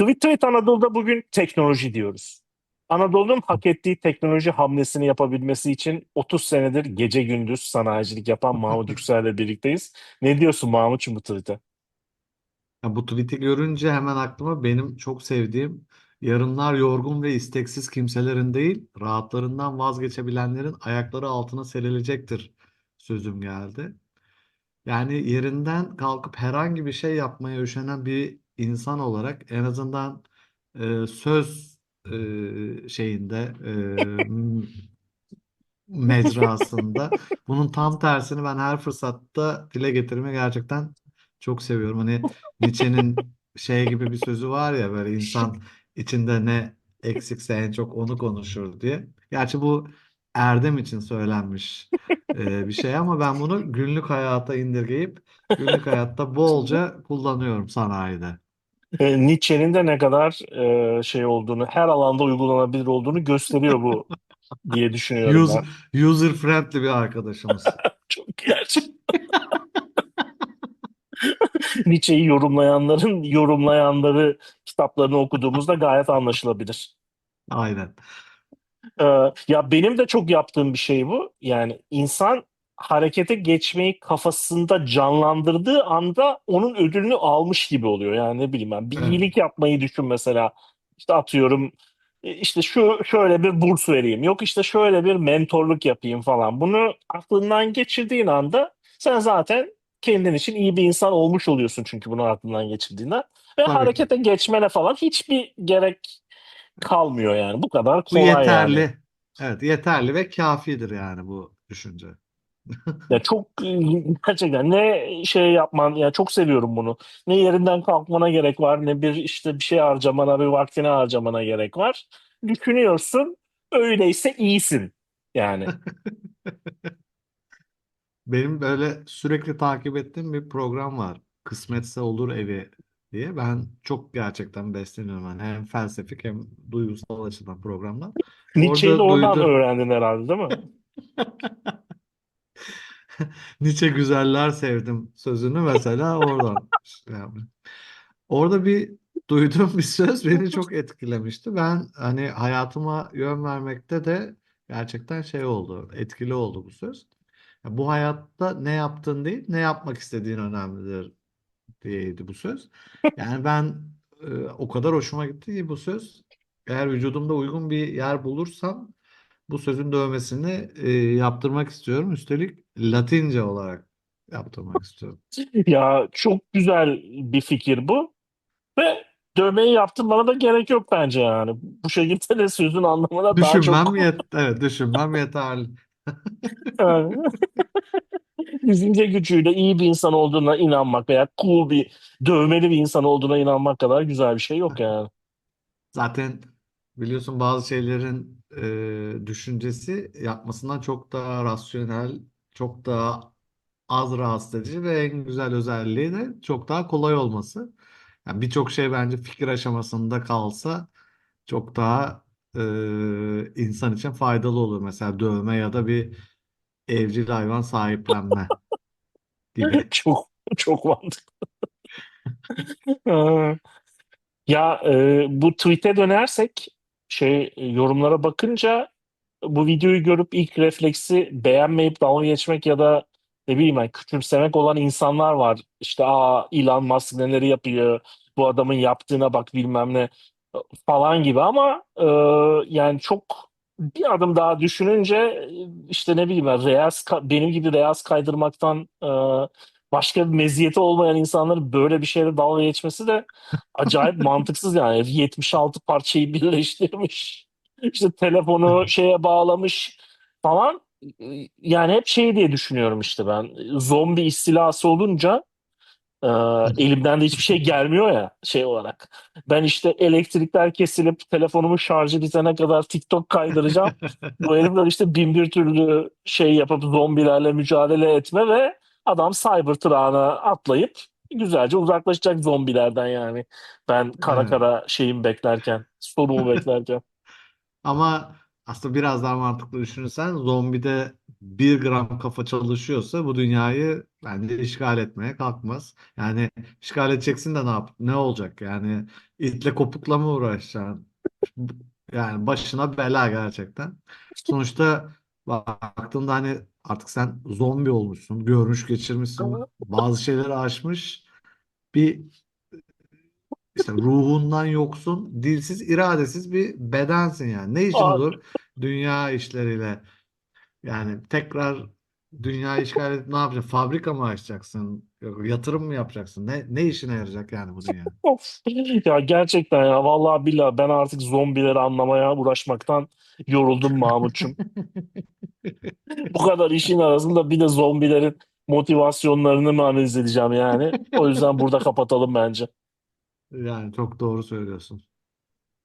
Tweet Anadolu'da bugün teknoloji diyoruz. Anadolu'nun hak ettiği teknoloji hamlesini yapabilmesi için 30 senedir gece gündüz sanayicilik yapan Mahmut Yüksel'le birlikteyiz. Ne diyorsun Mahmut'cum bu tweet'e? Ya bu tweet'i görünce hemen aklıma benim çok sevdiğim yarınlar yorgun ve isteksiz kimselerin değil, rahatlarından vazgeçebilenlerin ayakları altına serilecektir sözüm geldi. Yani yerinden kalkıp herhangi bir şey yapmaya üşenen bir insan olarak en azından e, söz e, şeyinde e, mecrasında bunun tam tersini ben her fırsatta dile getirmeyi gerçekten çok seviyorum. Hani Nietzsche'nin şey gibi bir sözü var ya böyle insan içinde ne eksikse en çok onu konuşur diye. Gerçi bu erdem için söylenmiş e, bir şey ama ben bunu günlük hayata indirgeyip günlük hayatta bolca kullanıyorum sanayide. E, Nietzsche'nin de ne kadar e, şey olduğunu, her alanda uygulanabilir olduğunu gösteriyor bu diye düşünüyorum User, ben. user friendly bir arkadaşımız. Çok gerçek. Nietzsche'yi yorumlayanların yorumlayanları kitaplarını okuduğumuzda gayet anlaşılabilir. Aynen. Ee, ya benim de çok yaptığım bir şey bu. Yani insan harekete geçmeyi kafasında canlandırdığı anda onun ödülünü almış gibi oluyor. Yani ne bileyim ben bir Evet. iyilik yapmayı düşün mesela. İşte atıyorum e, işte şu şöyle bir burs vereyim. Yok işte şöyle bir mentorluk yapayım falan. Bunu aklından geçirdiğin anda sen zaten kendin için iyi bir insan olmuş oluyorsun çünkü bunu aklından geçirdiğinde. Ve Tabii ki. harekete geçmene falan hiçbir gerek kalmıyor yani. Bu kadar Bu kolay yani. yeterli. Evet, yeterli ve kafidir yani bu düşünce. Ya çok gerçekten ne şey yapman ya çok seviyorum bunu. Ne yerinden kalkmana gerek var ne bir işte bir şey harcamana bir vaktini harcamana gerek var. Düşünüyorsun öyleyse iyisin yani. Benim böyle sürekli takip ettiğim bir program var. Kısmetse Olur Evi diye. Ben çok gerçekten besleniyorum. Yani hem felsefik hem duygusal açıdan programlar. Nietzsche'yi de Orada oradan duydum. öğrendin herhalde değil mi? Nietzsche güzeller sevdim sözünü mesela oradan şey. Orada bir duyduğum bir söz beni çok etkilemişti. Ben hani hayatıma yön vermekte de gerçekten şey oldu, etkili oldu bu söz. Ya bu hayatta ne yaptığın değil, ne yapmak istediğin önemlidir diyeydi bu söz. Yani ben e, o kadar hoşuma gitti ki bu söz. Eğer vücudumda uygun bir yer bulursam bu sözün dövmesini e, yaptırmak istiyorum. Üstelik Latince olarak yaptırmak istiyorum. Ya çok güzel bir fikir bu ve dövmeyi yaptırmana da gerek yok bence yani. Bu şekilde de sözün anlamına daha çok Düşünmem yet evet düşünmem yeterli. Yani Düşünce gücüyle iyi bir insan olduğuna inanmak veya cool bir dövmeli bir insan olduğuna inanmak kadar güzel bir şey yok yani. Zaten biliyorsun bazı şeylerin e, düşüncesi yapmasından çok daha rasyonel, çok daha az rahatsız edici ve en güzel özelliği de çok daha kolay olması. Yani birçok şey bence fikir aşamasında kalsa çok daha e, insan için faydalı olur. Mesela dövme ya da bir evcil hayvan sahiplenme gibi. Çok çok mantıklı. Ee, Ya e, bu tweet'e dönersek şey e, yorumlara bakınca bu videoyu görüp ilk refleksi beğenmeyip dalga geçmek ya da ne bileyim ben küçümsemek olan insanlar var. İşte aa Elon Musk neleri yapıyor bu adamın yaptığına bak bilmem ne falan gibi ama e, yani çok bir adım daha düşününce e, işte ne bileyim ben reels ka- benim gibi reels kaydırmaktan e, başka bir meziyeti olmayan insanların böyle bir şeyle dalga geçmesi de acayip mantıksız yani 76 parçayı birleştirmiş işte telefonu şeye bağlamış falan yani hep şey diye düşünüyorum işte ben zombi istilası olunca ee, elimden de hiçbir şey gelmiyor ya şey olarak. Ben işte elektrikler kesilip telefonumun şarjı bitene kadar TikTok kaydıracağım. Bu herifler işte bin bir türlü şey yapıp zombilerle mücadele etme ve adam Cybertruck'ına atlayıp güzelce uzaklaşacak zombilerden yani. Ben kara Evet. kara şeyim beklerken, sorumu beklerken. Ama aslında biraz daha mantıklı düşünürsen zombide bir gram kafa çalışıyorsa bu dünyayı bence işgal etmeye kalkmaz. Yani işgal edeceksin de ne yap ne olacak? Yani itle kopukla mı uğraşacaksın? Yani başına bela gerçekten. Sonuçta baktığında hani artık sen zombi olmuşsun, görmüş geçirmişsin, bazı şeyleri aşmış bir işte ruhundan yoksun, dilsiz, iradesiz bir bedensin yani. Ne işin olur dünya işleriyle? Yani tekrar dünya işgal edip ne yapacaksın? Fabrika mı açacaksın? Yok, Yatırım mı yapacaksın? Ne ne işine yarayacak yani bu dünya? Of. Ya gerçekten ya vallahi billahi ben artık zombileri anlamaya uğraşmaktan yoruldum Mahmutçum. Bu kadar işin arasında bir de zombilerin motivasyonlarını mı analiz edeceğim yani? O yüzden burada kapatalım bence. Yani çok doğru söylüyorsun.